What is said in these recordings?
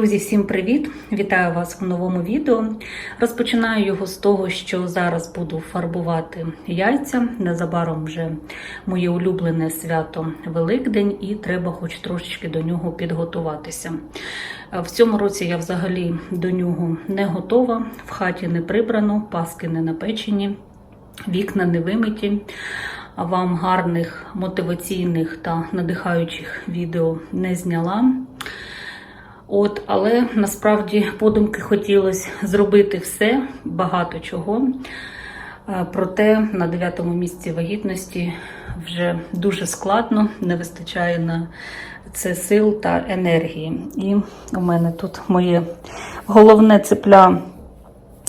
Друзі, всім привіт! Вітаю вас в новому відео. Розпочинаю його з того, що зараз буду фарбувати яйця. Незабаром вже моє улюблене свято Великдень, і треба хоч трошечки до нього підготуватися. В цьому році я взагалі до нього не готова, в хаті не прибрано, паски не напечені, вікна не вимиті. Вам гарних мотиваційних та надихаючих відео не зняла. От, але насправді подумки хотілося зробити все, багато чого. Е, Проте на дев'ятому місці вагітності вже дуже складно, не вистачає на це сил та енергії. І у мене тут моє головне цепля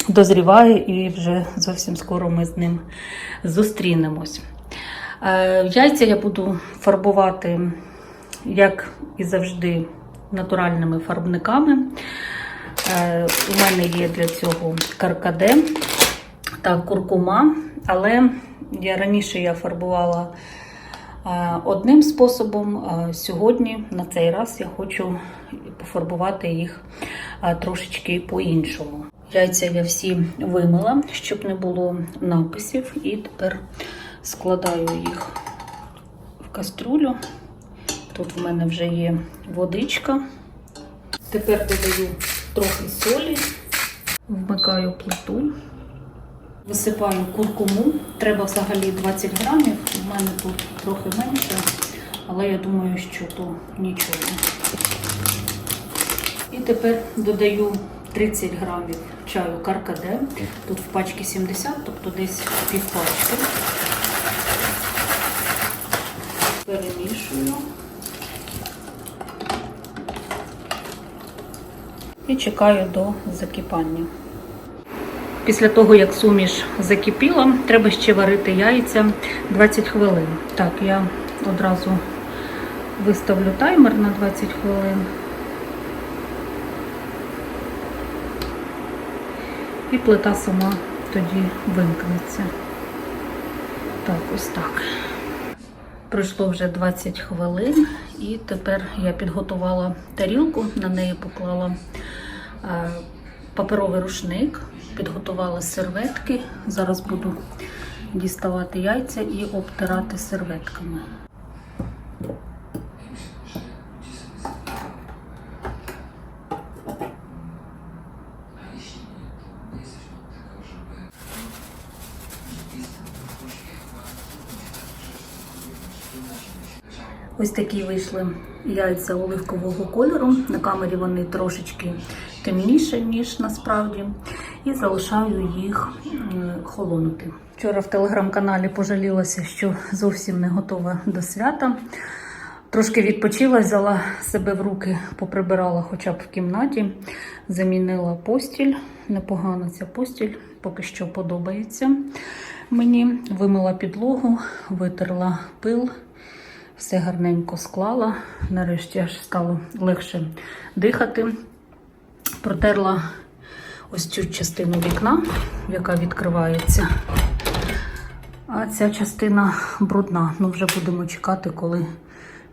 дозріває, і вже зовсім скоро ми з ним зустрінемось. Е, Яйця я буду фарбувати, як і завжди, натуральними фарбниками. Е, У мене є для цього каркаде та куркума, але я раніше я фарбувала е, одним способом. Сьогодні, на цей раз, я хочу пофарбувати їх трошечки по-іншому. Яйця я всі вимила, щоб не було написів, і тепер складаю їх в каструлю. Тут в мене вже є водичка. Тепер додаю трохи солі, вмикаю плиту, висипаю куркуму. Треба взагалі 20 грамів. У мене тут трохи менше, але я думаю, що то нічого. І тепер додаю 30 грамів чаю каркаде. Тут в пачці 70, тобто десь пів пачки. Перемішую. І чекаю до закипання. Після того, як суміш закипіла, треба ще варити яйця 20 хвилин. Так, я одразу виставлю таймер на 20 хвилин. І плита сама тоді вимкнеться. Так, ось так. Пройшло вже 20 хвилин, і тепер я підготувала тарілку, на неї поклала паперовий рушник, підготувала серветки. Зараз буду діставати яйця і обтирати серветками. Ось такі вийшли яйця оливкового кольору. На камері вони трошечки темніші, ніж насправді. І залишаю їх холонути. Вчора в телеграм-каналі пожалілася, що зовсім не готова до свята. Трошки відпочила, взяла себе в руки, поприбирала хоча б в кімнаті, замінила постіль. Непогана ця постіль, поки що подобається мені. Вимила підлогу, витерла пил все гарненько склала. Нарешті аж стало легше дихати. Протерла ось цю частину вікна, яка відкривається. А ця частина брудна. Ну, вже будемо чекати, коли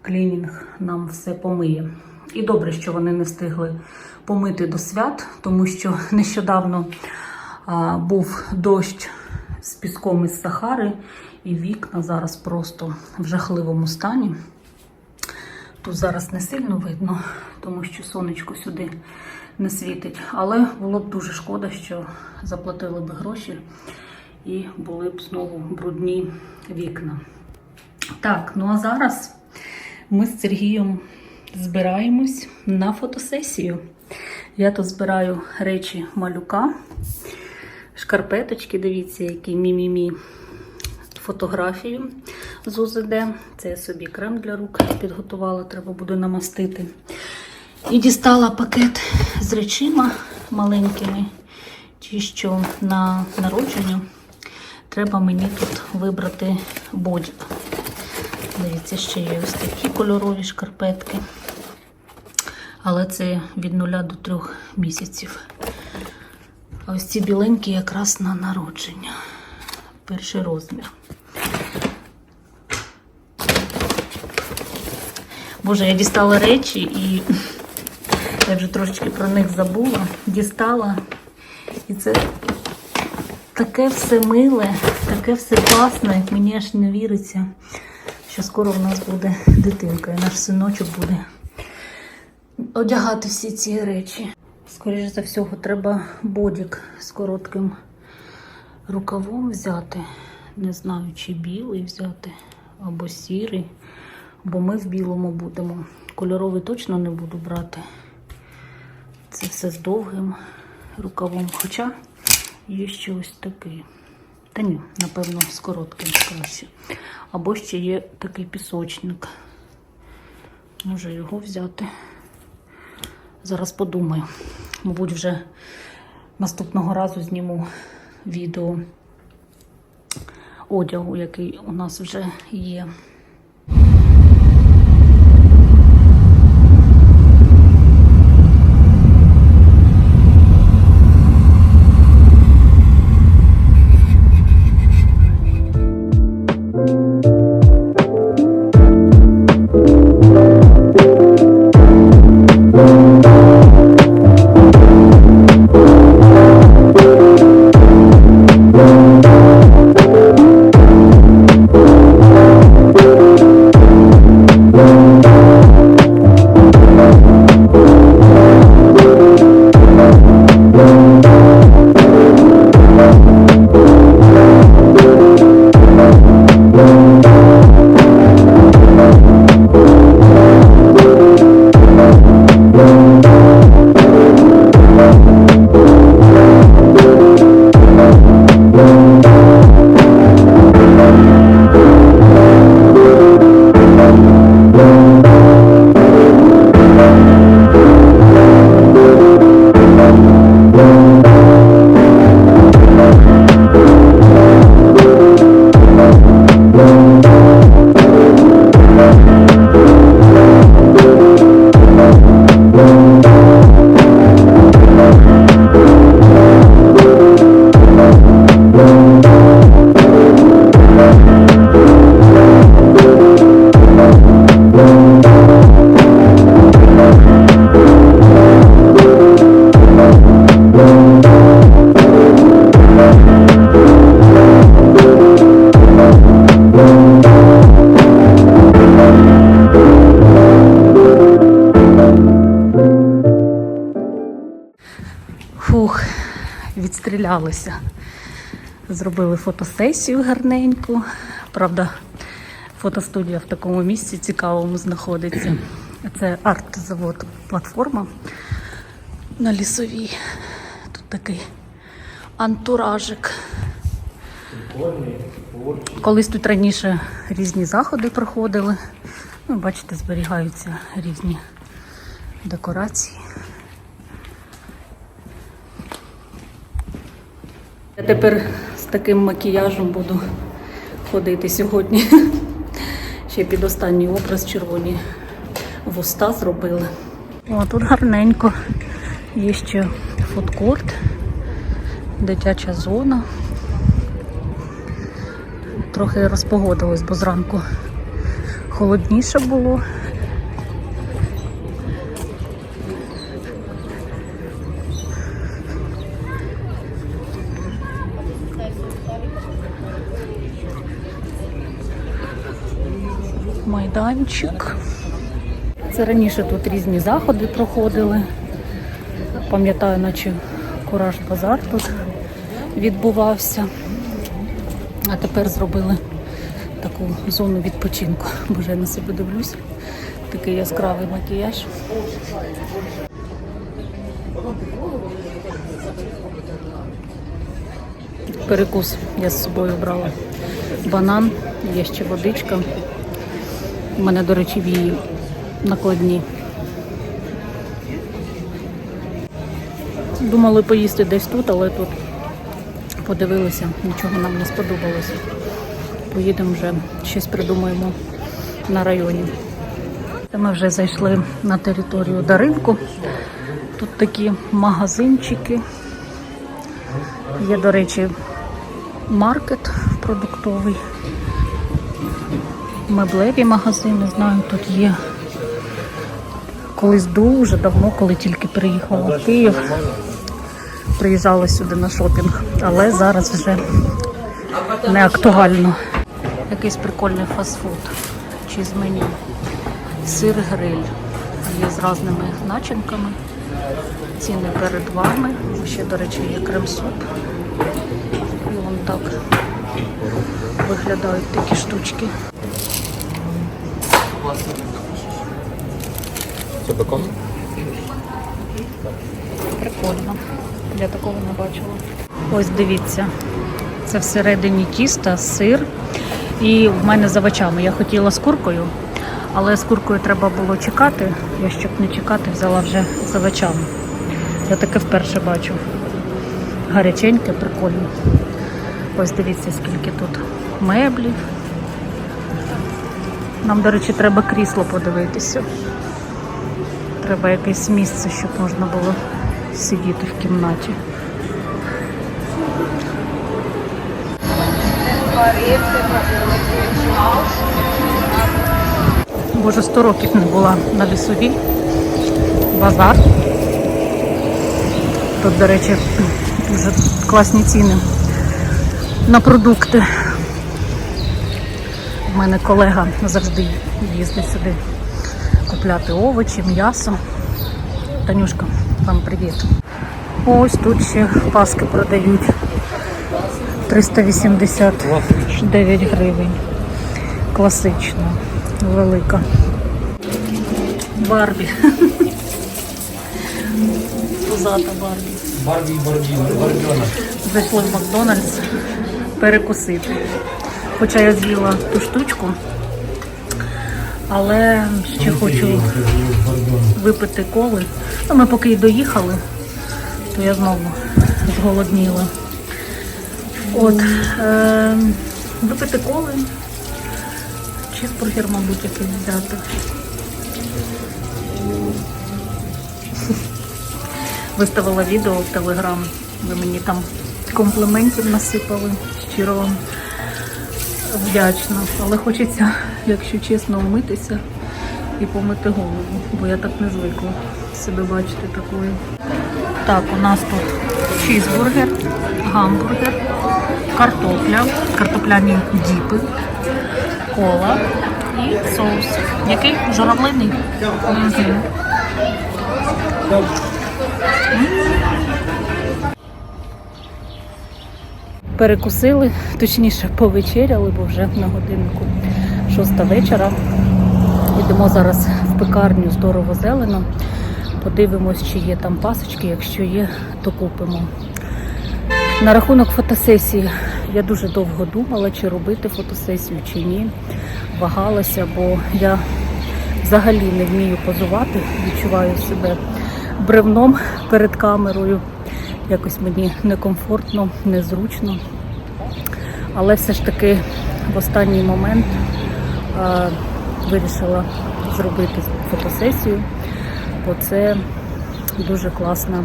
клінінг нам все помиє. І добре, що вони не встигли помити до свят, тому що нещодавно а, був дощ з піском із Сахари, і вікна зараз просто в жахливому стані. Тут зараз не сильно видно, тому що сонечко сюди не світить. Але було б дуже шкода, що заплатили б гроші і були б знову брудні вікна. Так, ну а зараз ми з Сергієм збираємось на фотосесію. Я тут збираю речі малюка, шкарпеточки, дивіться, які мі-мі-мі фотографію з УЗД. Це я собі крем для рук підготувала, треба буде намастити. І дістала пакет з речима маленькими, ті, що на народження. Треба мені тут вибрати бодік. Дивіться, ще є ось такі кольорові шкарпетки. Але це від 0 до 3 місяців. А ось ці біленькі якраз на народження. Перший розмір. Боже, я дістала речі і Я вже трошечки про них забула, дістала. І це таке все миле, таке все класне. Мені аж не віриться, що скоро в нас буде дитинка, і наш синочок буде одягати всі ці речі. Скоріше за всього, треба бодік з коротким рукавом взяти. Не знаю, чи білий взяти, або сірий, бо ми в білому будемо. Кольоровий точно не буду брати. Це все з довгим рукавом. Хоча є ще ось такий. Та ні, напевно, з коротким краще. Або ще є такий пісочник. Може його взяти. Зараз подумаю. Мабуть, вже наступного разу зніму відео одягу, який у нас вже є. Фух, відстрілялися. Зробили фотосесію гарненьку. Правда, фотостудія в такому місці цікавому знаходиться. Це арт-завод платформа на лісовій. Тут такий антуражик. Колись тут раніше різні заходи проходили. Ну, бачите, зберігаються різні декорації. Тепер з таким макіяжем буду ходити сьогодні. Ще під останній образ червоні вуста зробили. О, тут гарненько. Є ще фудкорт, дитяча зона. Трохи розпогодилось, бо зранку холодніше було. Майданчик. Це раніше тут різні заходи проходили. Пам'ятаю, наче Кураж Базар тут відбувався. А тепер зробили таку зону відпочинку. Боже, я на себе дивлюсь. Такий яскравий макіяж. Перекус я з собою брала банан, є ще водичка. У мене, до речі, в її накладні. Думали поїсти десь тут, але тут подивилися, нічого нам не сподобалося. Поїдемо вже щось придумаємо на районі. Ми вже зайшли на територію Даринку. Тут такі магазинчики. Є, до речі, маркет продуктовий. Меблеві магазини, знаю, тут є Колись дуже давно, коли тільки приїхала в Київ, приїжджала сюди на шопінг, але зараз вже не актуально. Якийсь прикольний фастфуд чи з меню. Сир гриль. Є з різними начинками. Ціни перед вами. Ще, до речі, є крем-суп. І вон так виглядають такі штучки. Це бекон? Прикольно. Я такого не бачила. Ось дивіться. Це всередині тіста, сир. І в мене з овочами. Я хотіла з куркою, але з куркою треба було чекати. Я щоб не чекати, взяла вже з овочами. Я таке вперше бачу. Гаряченьке, прикольно. Ось дивіться, скільки тут меблів. Нам, до речі, треба крісло подивитися. Треба якесь місце, щоб можна було сидіти в кімнаті. Боже, 100 років не була на лісовій. Базар. Тут, до речі, дуже класні ціни на продукти. У мене колега завжди їздить сюди купляти овочі, м'ясо. Танюшка, вам привіт. Ось тут ще паски продають. 389 гривень. Класична, велика. Барбі. Пузата Барбі. Барбі Барбі, Барбіона. Зайшли в Макдональдс перекусити. Хоча я з'їла ту штучку, але ще хочу випити коли. Ну, ми поки й доїхали, то я знову зголодніла. От, е, випити коли. Чизбургер, мабуть, якийсь взяти. Виставила відео в Телеграм. Ви мені там компліментів насипали. Щиро вам вдячна. Але хочеться, якщо чесно, вмитися і помити голову, бо я так не звикла себе бачити такою. Так, у нас тут чізбургер, гамбургер, картопля, картопляні діпи, кола і соус. Який? Журавлиний? Мгм. Перекусили, точніше повечеряли, бо вже на годиннику шоста вечора. Йдемо зараз в пекарню здорово зелено. Подивимось, чи є там пасочки. Якщо є, то купимо. На рахунок фотосесії я дуже довго думала, чи робити фотосесію, чи ні. Вагалася, бо я взагалі не вмію позувати, відчуваю себе бревном перед камерою. Якось мені некомфортно, незручно. Але все ж таки в останній момент е, вирішила зробити фотосесію, бо це дуже класна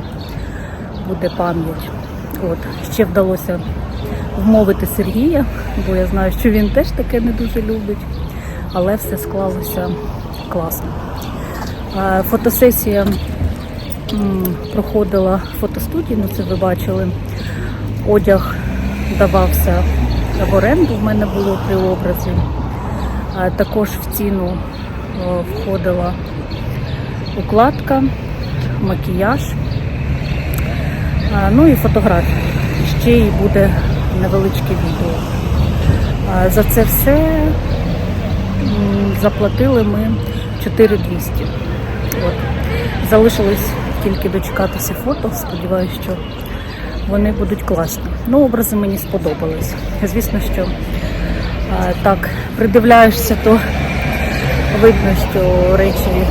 буде пам'ять. От. Ще вдалося вмовити Сергія, бо я знаю, що він теж таке не дуже любить, але все склалося класно. Фотосесія проходила в фотостудії, ну це ви бачили. Одяг давався в оренду, в мене було три образи. Також в ціну входила укладка, макіяж, ну і фотографія. Ще й буде невеличке відео. За це все заплатили ми 4200. От. Залишилось тільки дочекатися фото. Сподіваюся, що вони будуть класні. Ну, образи мені сподобались. Звісно, що так придивляєшся, то видно, що речі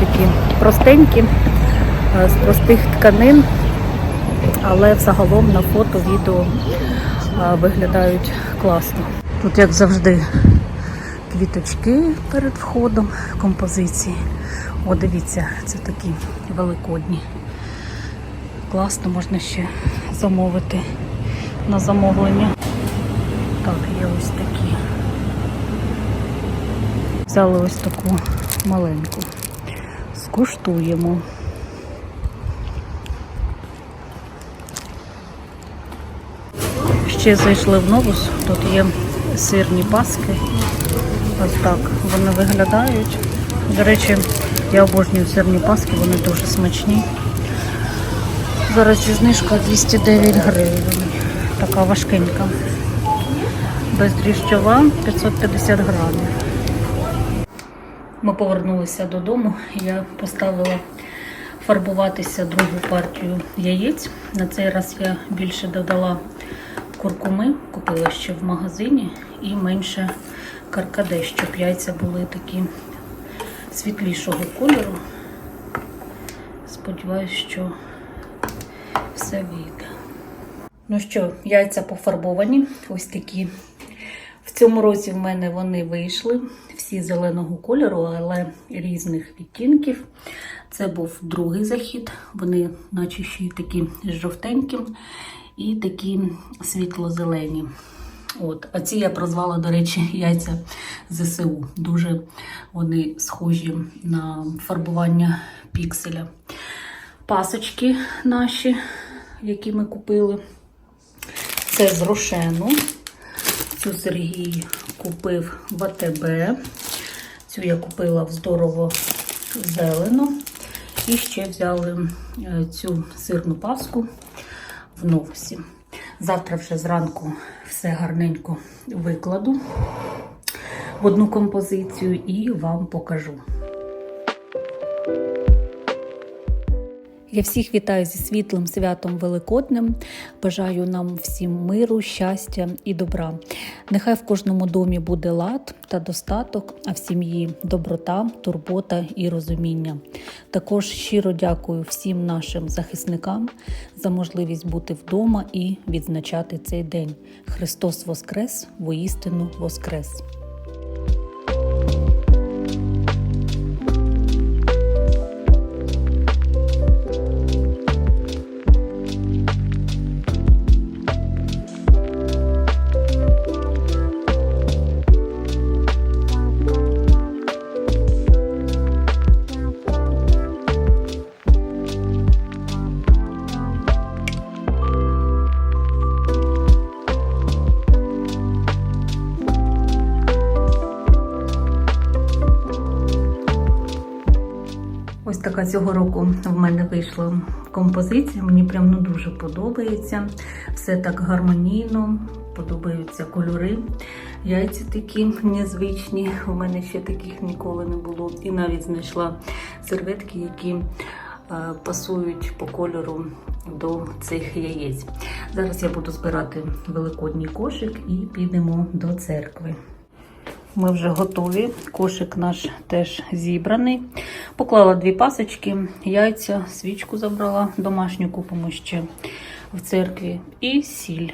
такі простенькі, з простих тканин, але взагалом на фото, відео виглядають класно. Тут, як завжди, квіточки перед входом композиції. О, дивіться, це такі великодні. Класно, можна ще замовити на замовлення. Так, є ось такі. Взяли ось таку маленьку з Куштуємо. Ще зайшли в новус. Тут є сирні паски. Ось так вони виглядають. До речі, я обожнюю сирні паски, вони дуже смачні. Зараз зі знижкою 209 гривень. Така важкенька. Бездріжджова 550 грамів. Ми повернулися додому. Я поставила фарбуватися другу партію яєць. На цей раз я більше додала куркуми, купила ще в магазині, і менше каркаде, щоб яйця були такі світлішого кольору. Сподіваюсь, що все вийде. Ну що, яйця пофарбовані, ось такі. В цьому році в мене вони вийшли всі зеленого кольору, але різних відтінків. Це був другий захід. Вони, наче ще такі жовтенькі і такі світло-зелені. От. А ці я прозвала, до речі, яйця ЗСУ. Дуже вони схожі на фарбування пікселя. Пасочки наші, які ми купили. Це з рошену. Цю Сергій купив в АТБ. Цю я купила в здорово зелено. І ще взяли е, цю сирну паску в новусі. Завтра вже зранку все гарненько викладу в одну композицію і вам покажу. Я всіх вітаю зі світлим святом Великоднем. Бажаю нам всім миру, щастя і добра. Нехай в кожному домі буде лад та достаток, а в сім'ї доброта, турбота і розуміння. Також щиро дякую всім нашим захисникам за можливість бути вдома і відзначати цей день. Христос Воскрес, воістину Воскрес! Така цього року в мене вийшла композиція. Мені прям ну дуже подобається. Все так гармонійно, подобаються кольори. Яйця такі незвичні. У мене ще таких ніколи не було. І навіть знайшла серветки, які е, пасують по кольору до цих яєць. Зараз я буду збирати великодній кошик і підемо до церкви. Ми вже готові. Кошик наш теж зібраний. Поклала дві пасочки, яйця, свічку забрала, домашню купимо ще в церкві і сіль.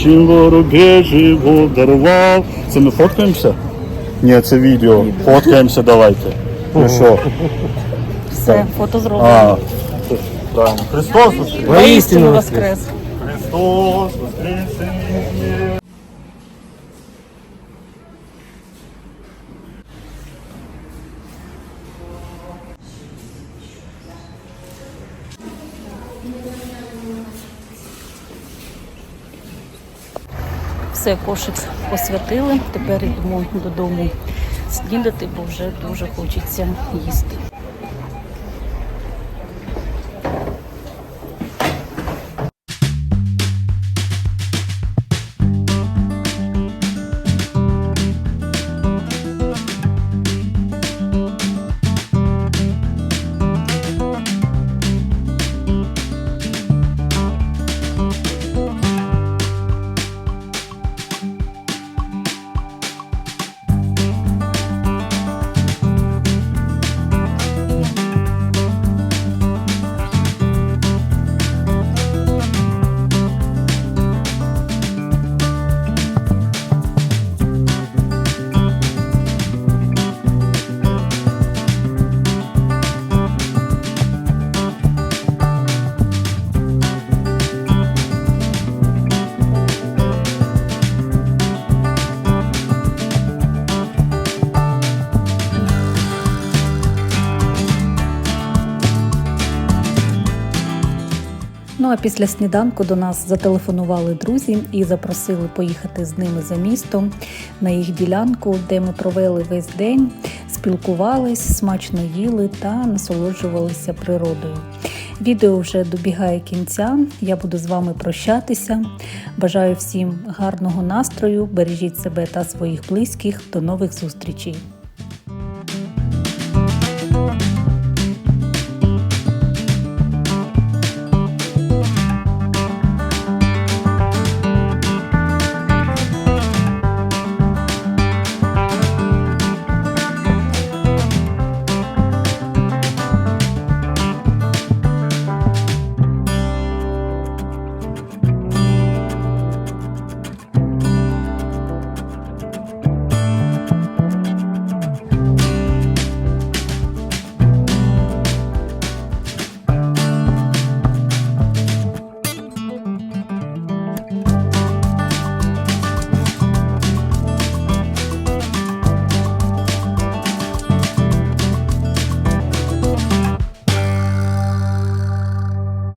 Несущим вороге живо дарував. Це ми фоткаємося? Ні, це відео. Фоткаємося давайте. Ну що? Все, фото зроблено. А, правильно. Христос воскрес! Воістину воскрес. Христос воскресе! Все, кошик освятили. Тепер йдемо додому снідати, бо вже дуже хочеться їсти. А після сніданку до нас зателефонували друзі і запросили поїхати з ними за місто на їх ділянку, де ми провели весь день, спілкувались, смачно їли та насолоджувалися природою. Відео вже добігає кінця. Я буду з вами прощатися. Бажаю всім гарного настрою, бережіть себе та своїх близьких. До нових зустрічей!